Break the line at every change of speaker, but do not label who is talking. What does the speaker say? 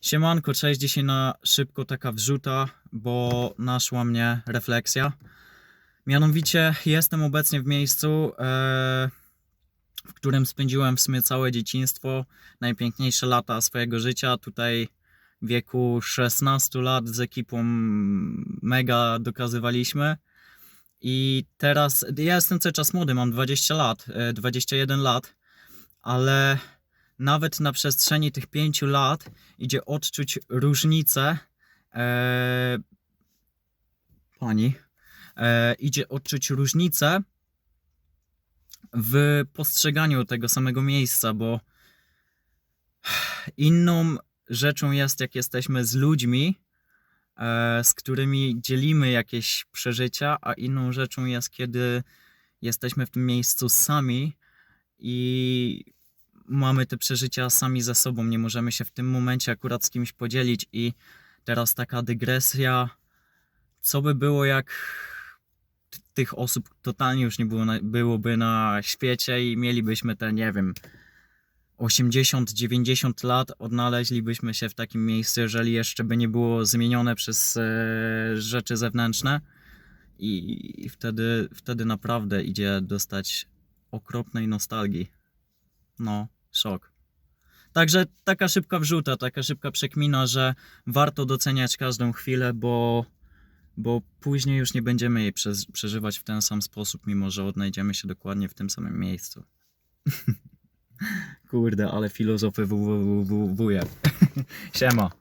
Siemanko, cześć, dzisiaj na szybko taka wrzuta, bo naszła mnie refleksja. Mianowicie jestem obecnie w miejscu, e, w którym spędziłem w sumie całe dzieciństwo, najpiękniejsze lata swojego życia. Tutaj w wieku 16 lat z ekipą mega dokazywaliśmy. I teraz, ja jestem cały czas młody, mam 20 lat, e, 21 lat, ale nawet na przestrzeni tych 5 lat idzie odczuć różnicę. E, pani, e, idzie odczuć różnicę w postrzeganiu tego samego miejsca, bo inną rzeczą jest, jak jesteśmy z ludźmi, e, z którymi dzielimy jakieś przeżycia, a inną rzeczą jest, kiedy jesteśmy w tym miejscu sami i mamy te przeżycia sami ze sobą, nie możemy się w tym momencie akurat z kimś podzielić i teraz taka dygresja, co by było jak tych osób totalnie już nie było na, byłoby na świecie i mielibyśmy te, nie wiem, 80-90 lat, odnaleźlibyśmy się w takim miejscu, jeżeli jeszcze by nie było zmienione przez e, rzeczy zewnętrzne i, i wtedy, wtedy naprawdę idzie dostać okropnej nostalgii. No, szok. Także taka szybka wrzuta, taka szybka przekmina, że warto doceniać każdą chwilę, bo, bo później już nie będziemy jej przeżywać w ten sam sposób, mimo że odnajdziemy się dokładnie w tym samym miejscu. Kurde, ale filozofy wuje. Siema.